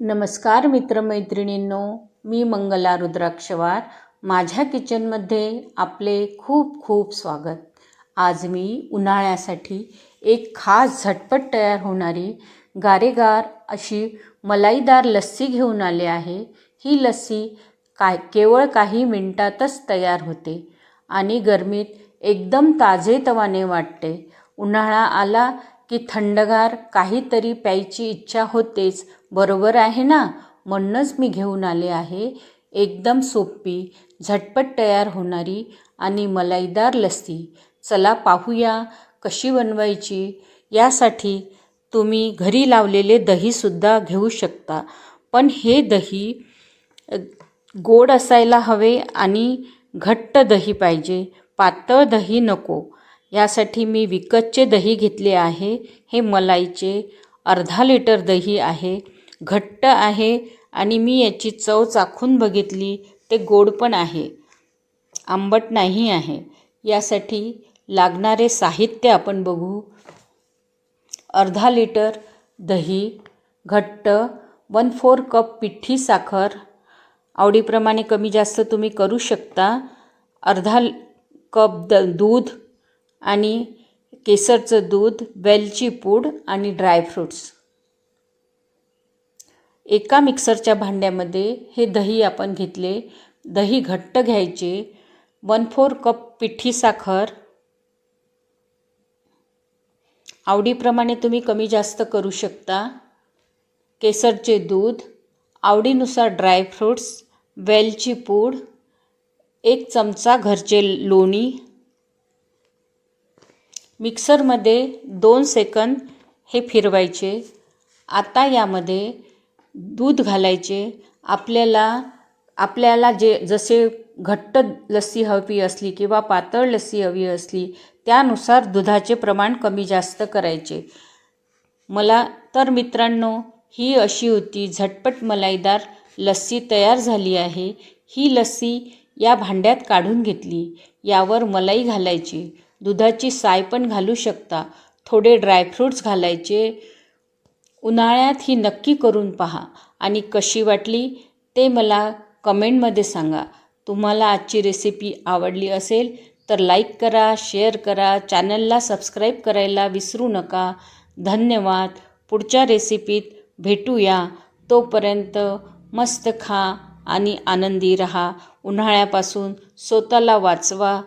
नमस्कार मित्रमैत्रिणींनो मी मंगला रुद्राक्षवार. माझ्या किचनमध्ये आपले खूप खूप स्वागत. आज मी उन्हाळ्यासाठी एक खास झटपट तयार होणारी गारेगार अशी मलाईदार लस्सी घेऊन आले आहे. ही लस्सी काय केवळ काही मिनटातच तयार होते आणि गरमीत एकदम ताजेतवाने वाटते. उन्हाळा आला की थंडगार काहीतरी प्यायची इच्छा होतेच बरोबर आहे ना? म्हणूनच मी घेऊन आले आहे. एकदम सोपी झटपट तयार होणारी आणि मलाईदार लस्सी. चला पाहूया कशी बनवायची. यासाठी तुम्ही घरी लावलेले दहीसुद्धा घेऊ शकता. पण हे दही गोड असायला हवे आणि घट्ट दही पाहिजे. पातळ दही नको. यासाठी मी विकतचे दही घेतले आहे. हे मलाईचे अर्धा लिटर दही आहे. घट्ट आहे आणि मी याची चव चाखून बघितली. ते गोड पण आहे. आंबट नाही आहे. यासाठी लागणारे साहित्य आपण बघू. अर्धा लिटर दही घट्ट वन फोर कप पिठी साखर. आवडीप्रमाणे कमी जास्त तुम्ही करू शकता. अर्धा कप द दूध आणि केसरचं दूध वेलची पूड आणि ड्रायफ्रूट्स एका मिक्सरच्या भांड्यामध्ये हे दही आपण घेतले. दही घट्ट घ्यायचे. वन फोर कप पिठी साखर. आवडीप्रमाणे तुम्ही कमी जास्त करू शकता. केसरचे दूध आवडीनुसार ड्रायफ्रूट्स वेलची पूड एक चमचा घरचे लोणी मिक्सरमध्ये दोन सेकंद हे फिरवायचे. आता यामध्ये दूध घालायचे. आपल्याला आपल्याला जे जसे घट्ट लस्सी हवी असली किंवा पातळ लस्सी हवी असली त्यानुसार दुधाचे प्रमाण कमी जास्त करायचे. मला तर मित्रांनो ही अशी होती झटपट मलाईदार लस्सी तयार झाली आहे. ही लस्सी या भांड्यात काढून घेतली. यावर मलाई घालायची. दुधाची साय पण घालू शकता. थोडे ड्रायफ्रूट्स घालायचे. उन्हाळ्यात ही नक्की करून पहा. आणि कशी वाटली ते मला कमेंटमध्ये सांगा. तुम्हाला आजची रेसिपी आवडली असेल तर लाईक करा शेअर करा. चॅनलला सबस्क्राईब करायला विसरू नका. धन्यवाद. पुढच्या रेसिपीत भेटूया. तोपर्यंत मस्त खा आणि आनंदी रहा. उन्हाळ्यापासून स्वतःला वाचवा.